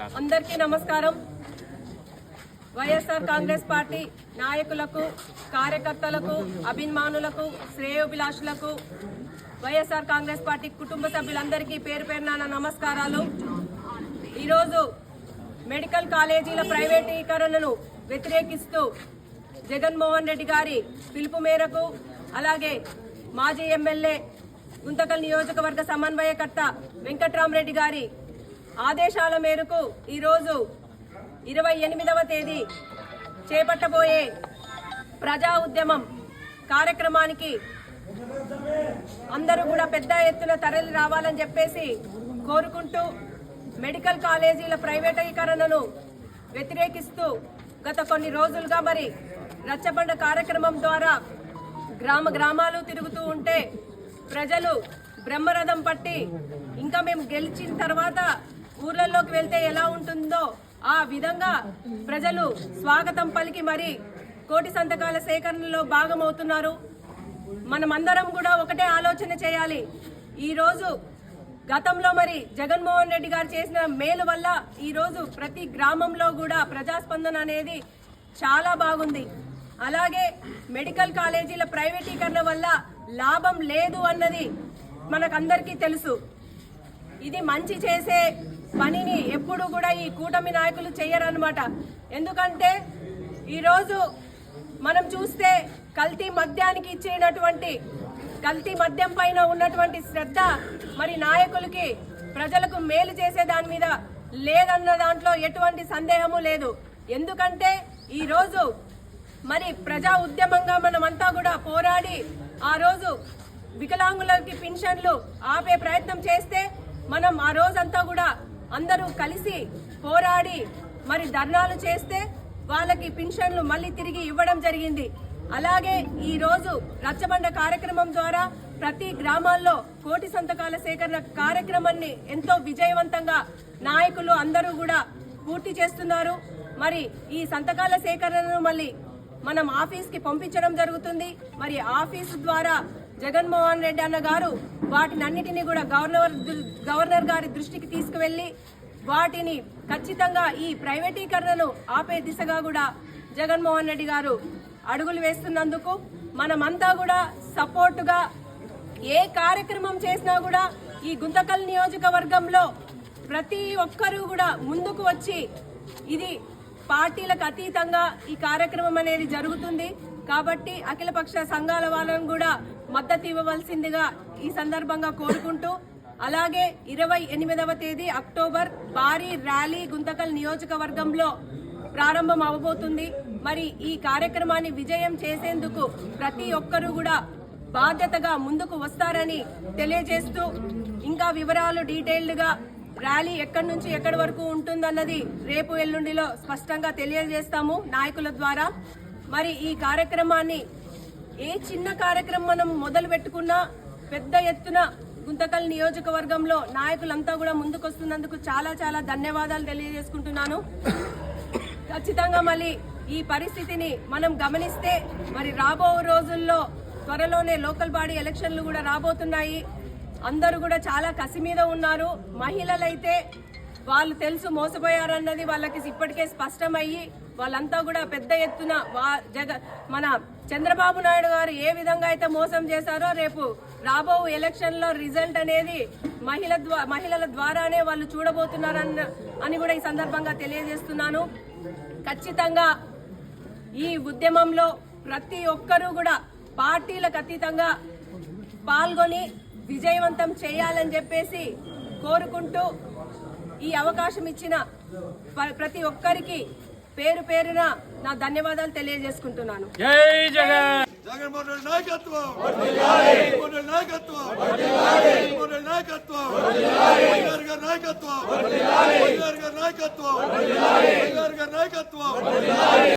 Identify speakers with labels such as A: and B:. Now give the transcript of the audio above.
A: అందరికీ నమస్కారం. వైఎస్ఆర్ కాంగ్రెస్ పార్టీ నాయకులకు కార్యకర్తలకు అభిమానులకు శ్రేయోభిలాషులకు వైఎస్ఆర్ కాంగ్రెస్ పార్టీ కుటుంబ సభ్యులందరికీ పేరు పేరున నమస్కారాలు. ఈరోజు మెడికల్ కాలేజీల ప్రైవేటీకరణను వ్యతిరేకిస్తూ జగన్మోహన్ రెడ్డి గారి పిలుపు మేరకు అలాగే మాజీ ఎమ్మెల్యే గుంతకల్ నియోజకవర్గ సమన్వయకర్త వెంకట్రామరెడ్డి గారి ఆదేశాల మేరకు ఈరోజు ఇరవై ఎనిమిదవ తేదీ చేపట్టబోయే ప్రజా ఉద్యమం కార్యక్రమానికి అందరూ కూడా పెద్ద ఎత్తున తరలి రావాలని చెప్పేసి కోరుకుంటూ మెడికల్ కాలేజీల ప్రైవేటీకరణను వ్యతిరేకిస్తూ గత కొన్ని రోజులుగా మరి రచ్చబండ కార్యక్రమం ద్వారా గ్రామ గ్రామాలు తిరుగుతూ ఉంటే ప్రజలు బ్రహ్మరథం పట్టి ఇంకా మేము గెలిచిన తర్వాత ఊర్లలోకి వెళ్తే ఎలా ఉంటుందో ఆ విధంగా ప్రజలు స్వాగతం పలికి మరి కోటి సంతకాల సేకరణలో భాగమవుతున్నారు. మనమందరం కూడా ఒకటే ఆలోచన చేయాలి. ఈరోజు గతంలో మరి జగన్మోహన్ రెడ్డి గారు చేసిన మేలు వల్ల ఈరోజు ప్రతి గ్రామంలో కూడా ప్రజాస్పందన అనేది చాలా బాగుంది. అలాగే మెడికల్ కాలేజీల ప్రైవేటీకరణ వల్ల లాభం లేదు అన్నది మనకందరికీ తెలుసు. ఇది మంచి చేసే పనిని ఎప్పుడు కూడా ఈ కూటమి నాయకులు చేయరనమాట ఎందుకంటే ఈరోజు మనం చూస్తే కల్తీ మద్యానికి ఇచ్చినటువంటి కల్తీ మద్యం పైన ఉన్నటువంటి శ్రద్ధ మరి నాయకులకి ప్రజలకు మేలు చేసే దాని మీద లేదన్న దాంట్లో ఎటువంటి సందేహము లేదు. ఎందుకంటే ఈరోజు మరి ప్రజా ఉద్యమంగా మనమంతా కూడా పోరాడి ఆ రోజు వికలాంగులకి పెన్షన్లు ఆపే ప్రయత్నం చేస్తే మనం ఆ రోజంతా కూడా అందరూ కలిసి పోరాడి మరి ధర్నాలు చేస్తే వాళ్ళకి పింఛన్లు మళ్ళీ తిరిగి ఇవ్వడం జరిగింది. అలాగే ఈ రోజు రచ్చబండ కార్యక్రమం ద్వారా ప్రతి గ్రామాల్లో కోటి సంతకాల సేకరణ కార్యక్రమాన్ని ఎంతో విజయవంతంగా నాయకులు అందరూ కూడా పూర్తి చేస్తున్నారు. మరి ఈ సంతకాల సేకరణను మళ్ళీ మనం ఆఫీస్కి పంపించడం జరుగుతుంది. మరి ఆఫీస్ ద్వారా జగన్మోహన్ రెడ్డి అన్న గారు వాటినన్నిటినీ కూడా గవర్నర్ దు- గవర్నర్ గారి దృష్టికి తీసుకువెళ్ళి వాటిని ఖచ్చితంగా ఈ ప్రైవేటీకరణను ఆపే దిశగా కూడా జగన్మోహన్ రెడ్డి గారు అడుగులు వేస్తున్నందుకు మనమంతా కూడా సపోర్టుగా ఏ కార్యక్రమం చేసినా కూడా ఈ గుంతకల్ నియోజకవర్గంలో ప్రతి ఒక్కరూ కూడా ముందుకు వచ్చి ఇది పార్టీలకు అతీతంగా ఈ కార్యక్రమం అనేది జరుగుతుంది. కాబట్టి అఖిలపక్ష సంఘాల వాళ్ళను కూడా మద్దతు ఇవ్వవలసిందిగా ఈ సందర్భంగా కోరుకుంటూ అలాగే ఇరవై ఎనిమిదవ తేదీ అక్టోబర్ భారీ ర్యాలీ గుంతకల్ నియోజకవర్గంలో ప్రారంభం అవబోతుంది. మరి ఈ కార్యక్రమాన్ని విజయం చేసేందుకు ప్రతి ఒక్కరూ కూడా బాధ్యతగా ముందుకు వస్తారని తెలియజేస్తూ ఇంకా వివరాలు డీటెయిల్డ్గా ర్యాలీ ఎక్కడి నుంచి ఎక్కడి వరకు ఉంటుందన్నది రేపు ఎల్లుండిలో స్పష్టంగా తెలియజేస్తాము నాయకుల ద్వారా. మరి ఈ కార్యక్రమాన్ని ఏ చిన్న కార్యక్రమం మనం మొదలు పెట్టుకున్నా పెద్ద ఎత్తున గుంతకల్ నియోజకవర్గంలో నాయకులంతా కూడా ముందుకొస్తున్నందుకు చాలా చాలా ధన్యవాదాలు తెలియజేసుకుంటున్నాను. ఖచ్చితంగా మళ్ళీ ఈ పరిస్థితిని మనం గమనిస్తే మరి రాబో రోజుల్లో త్వరలోనే లోకల్ బాడీ ఎలక్షన్లు కూడా రాబోతున్నాయి. అందరూ కూడా చాలా కసి మీద ఉన్నారు. మహిళలైతే వాళ్ళు తెలుసు మోసపోయారన్నది వాళ్ళకి ఇప్పటికే స్పష్టమయ్యి వాళ్ళంతా కూడా పెద్ద ఎత్తున వా- జగ మన చంద్రబాబు నాయుడు గారు ఏ విధంగా అయితే మోసం చేశారో రేపు రాబో ఎలక్షన్లో రిజల్ట్ అనేది మహిళ మహిళల ద్వారానే వాళ్ళు చూడబోతున్నారన్న అని కూడా ఈ సందర్భంగా తెలియజేస్తున్నాను. ఖచ్చితంగా ఈ ఉద్యమంలో ప్రతి ఒక్కరూ కూడా పార్టీలకు అతీతంగా పాల్గొని విజయవంతం చేయాలని చెప్పేసి కోరుకుంటూ ఈ అవకాశం ఇచ్చిన ప- ప్రతి ఒక్కరికి పేరు పేరున నా ధన్యవాదాలు తెలియజేసుకుంటున్నాను.
B: నాయకత్వం!